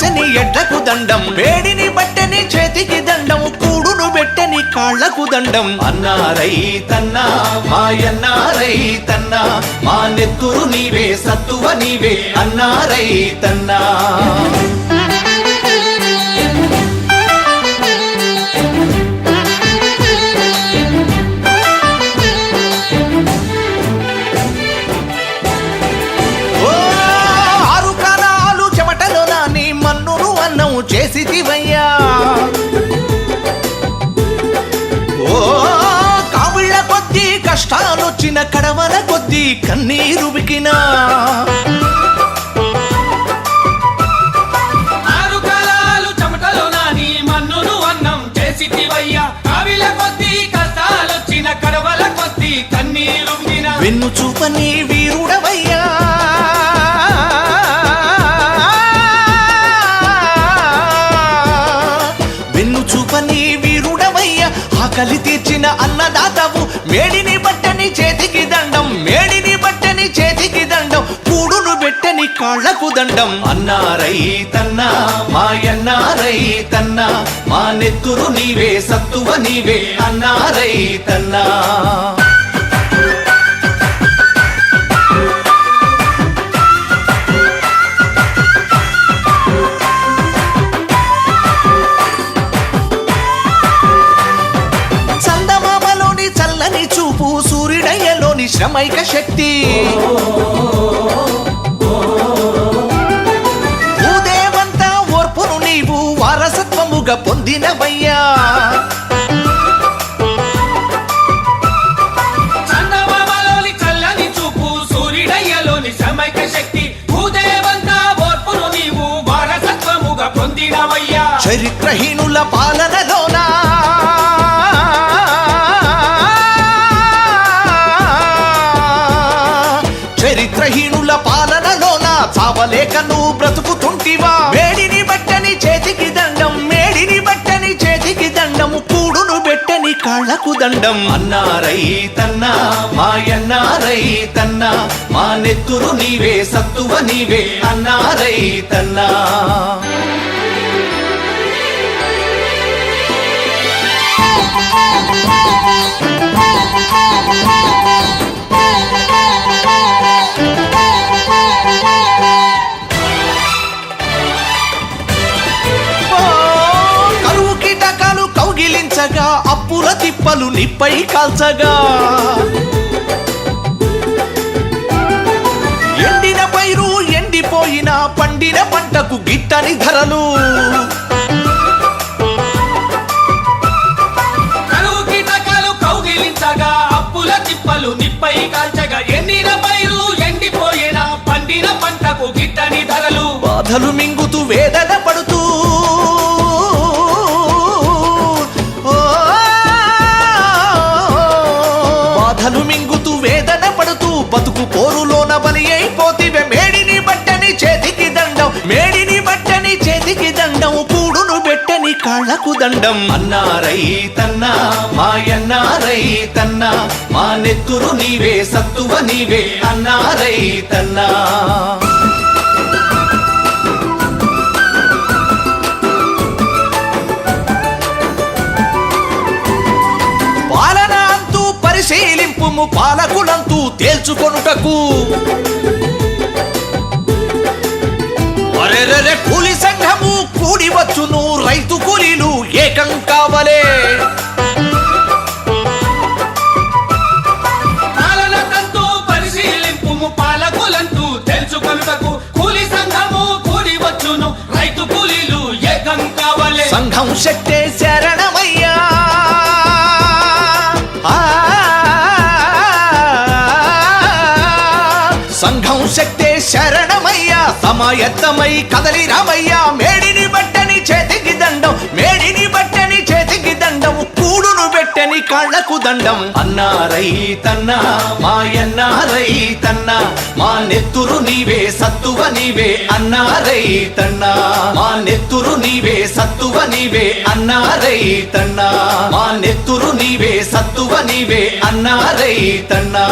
కాడిని ఎడ్లకు దండం. వేడిని బట్టని చేతికి దండం. కూడును పెట్టని కాళ్ళకు దండం. అన్నారై తన్నా మాయన్నారై తన్నా మా నెత్తురు నీవే సత్తువ నీవే అన్నారై తన్నా. ఓ కావిళ్ళ కొద్దీ కష్టాలొచ్చిన కడవల కొద్దీ కన్నీరు బికినా ఆరు కాలాలు చెమటలో వెన్ను వీరుడవయ్య. ఆకలి తీర్చిన అన్నదాతవు మేడిని బట్టని చేతికి దండం. మేడిని బట్టని చేతికి దండం. కూడును పెట్టని కాళ్ళకు దండం. అన్నారై తన్నా మాయన్నారై తన్నా మా నెత్తురు నీవే సత్తువ నీవే. అన్నారై తన్నా. సూర్యుడయ్యలోని శ్రమైక శక్తి. భూదేవంతా ఓర్పును నీవు వారసత్వముగా పొందినవయ్యా. చందమామలోని చల్లని లేక నువ్వు బ్రతుకుతుంటివా? వేడిని బట్టని చేతికి దండం మేడిని బట్టని చేతికి దండం కూడును పెట్టని కాళ్ళకు దండం. అన్నారై తన్నా మాయన్నారై తన్నా మా నెత్తురు నీవే సత్తువ నీవే అన్నారై తన్నా. ఓ, కౌగిలించగా అప్పుల తిప్పలు నిప్పై కాల్చగా. ఎండిన పైరు ఎండిపోయిన పండిన పంటకు గిట్టని ధరలు. అప్పుల తిప్పలు నిప్పై కాల్చగా. ఎండిన పైరు ఎండిపోయిన పండిన పంటకు గిట్టని ధరలు. బాధలు మింగుతూ వేదన పడుతూ కూడును పెట్టని కాళ్ళకు దండం. అన్నారై తన్నా మాయన్నారై తన్నా మా నెత్తురు నీవే సత్తువ నీవే అన్నారై తన్నా పాలన అంతూ పరిశీలింపుము పాలకులంతూ తేల్చుకొనుటకు. అరెరెరె కూలి సంఘము కూడి వచ్చును రైతు కూలీలు ఏకం కావలే. పాలకులంతూ తెలుసుకొనుటకు కూలి సంఘము కూడి వచ్చును రైతు కూలీలు ఏకం కావలే. సంఘం శక్తే శరణమయ్యా సంఘం శక్తే శరణమయ్యా సమయత్తమై కదలి రామయ్యా. మేడిని బట్టని చేతికి దండం మేడిని బట్టని చేతికి దండం కూడును పెట్టని కాళ్ళకు దండం. అన్నారై తన్నా మాయన్నారై రైతన్నా మా నెత్తురు నీవే సత్తువ నీవే అన్నా రైతన్నా మా నెత్తురు నీవే సత్తువ నీవే అన్నా రైతన్నా మా నెత్తురు నీవే సత్తువ నీవే అన్నా రైతన్నా